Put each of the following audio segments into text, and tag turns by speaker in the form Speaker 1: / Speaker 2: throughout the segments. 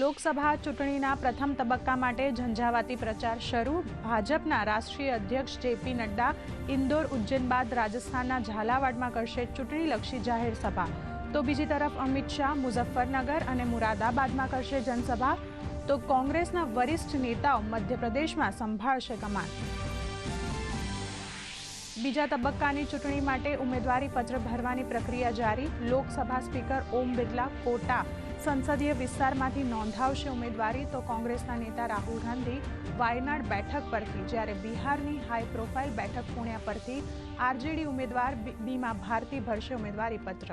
Speaker 1: લોકસભા ચૂંટણીના પ્રથમ તબક્કા માટે ઝંઝાવાતી પ્રચાર શરૂ. ભાજપના રાષ્ટ્રીય અધ્યક્ષ જેપી નડ્ડા ઇન્દોર ઉજ્જૈન બાદ રાજસ્થાનના ઝાલાવાડમાં કરશે ચૂંટણીલક્ષી જાહેર સભા. તો બીજી તરફ અમિત શાહ મુઝફ્ફરનગર અને મુરાદાબાદમાં કરશે જનસભા. તો કોંગ્રેસના વરિષ્ઠ નેતાઓ મધ્યપ્રદેશમાં સંભાળશે કમાન. બીજા તબક્કાની ચૂંટણી માટે ઉમેદવારી પત્ર ભરવાની પ્રક્રિયા જારી. લોકસભા સ્પીકર ઓમ બિરલા કોટા સંસદીય વિસ્તારમાંથી નોંધાવશે ઉમેદવારી, તો કોંગ્રેસના નેતા રાહુલ ગાંધી વાયનાડ બેઠક પરથી, જ્યારે બિહારની હાઈ પ્રોફાઇલ બેઠક પુણ્યા પરથી આરજેડી ઉમેદવાર બીમા ભારતી ભરશે ઉમેદવારી પત્ર.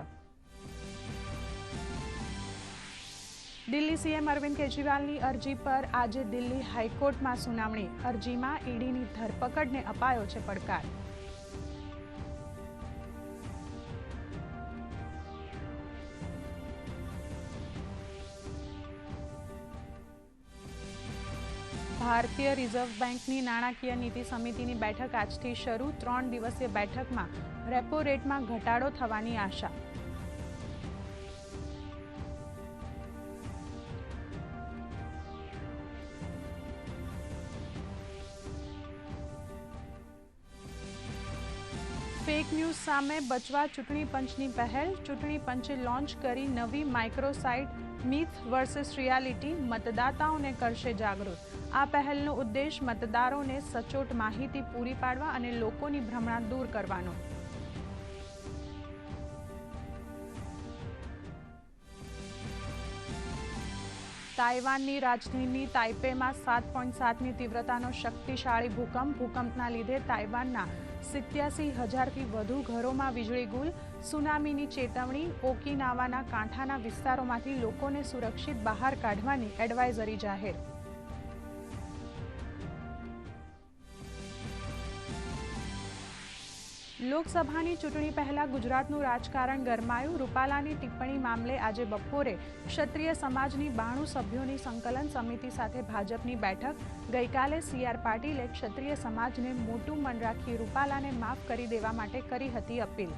Speaker 1: દિલ્હી સીએમ અરવિંદ કેજરીવાલની અરજી પર આજે દિલ્હી હાઈકોર્ટમાં સુનાવણી, અરજીમાં ઈડીની ધરપકડને અપાયો છે પડકાર. ભારતીય રિઝર્વ બેંકની નાણાકીય નીતિ સમિતિની બેઠક આજથી શરૂ. ત્રણ દિવસીય બેઠકમાં રેપો રેટમાં ઘટાડો થવાની આશા. ફેક ન્યૂઝ સામે બચવા ચૂંટણી પંચની પહેલ, ચૂંટણી પંચે લોન્ચ કરી નવી માઇક્રોસાઇટ મિથ વર્સેસ રિયાલિટી મતદાતાઓને કરશે જાગૃત. આ પહેલનો ઉદ્દેશ મતદારોને સચોટ માહિતી પૂરી પાડવા અને લોકોની ભ્રમણા દૂર કરવાનો. તાઇવાનની રાજધાની તાઇપેમાં સાત પોઈન્ટ સાતની તીવ્રતાનો શક્તિશાળી ભૂકંપ. ભૂકંપના લીધે તાઇવાનના સિત્યાસી હજારથી વધુ ઘરોમાં વીજળી ગુલ, સુનામીની ચેતવણી, ઓકિનાવાના કાંઠાના વિસ્તારોમાંથી લોકોને સુરક્ષિત બહાર કાઢવાની એડવાઇઝરી જાહેર લોકસભાની ચૂંટણી પહેલા ગુજરાતનું રાજકારણ ગરમાયું. રૂપાલાની ટિપ્પણી મામલે આજે બપોરે ક્ષત્રિય સમાજની બાણું સભ્યોની સંકલન સમિતિ સાથે ભાજપની બેઠક. ગઈકાલે સીઆર પાટીલે ક્ષત્રિય સમાજને મોટું મન રાખી રૂપાલાને માફ કરી દેવા માટે કરી હતી અપીલ.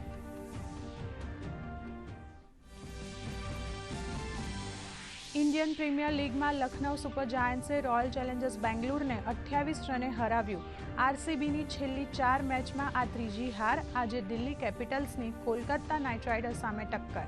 Speaker 1: ઇન્ડિયન પ્રીમિયર લીગમાં લખનૌ સુપર જાયન્ટ્સે રોયલ ચેલેન્જર્સ બેંગ્લુરને અઠ્યાવીસ રને હરાવ્યું. આરસીબીની છેલ્લી ચાર મેચમાં આ ત્રીજી હાર આજે દિલ્હી કેપિટલ્સની કોલકાતા નાઇટ રાઇડર્સ સામે ટક્કર.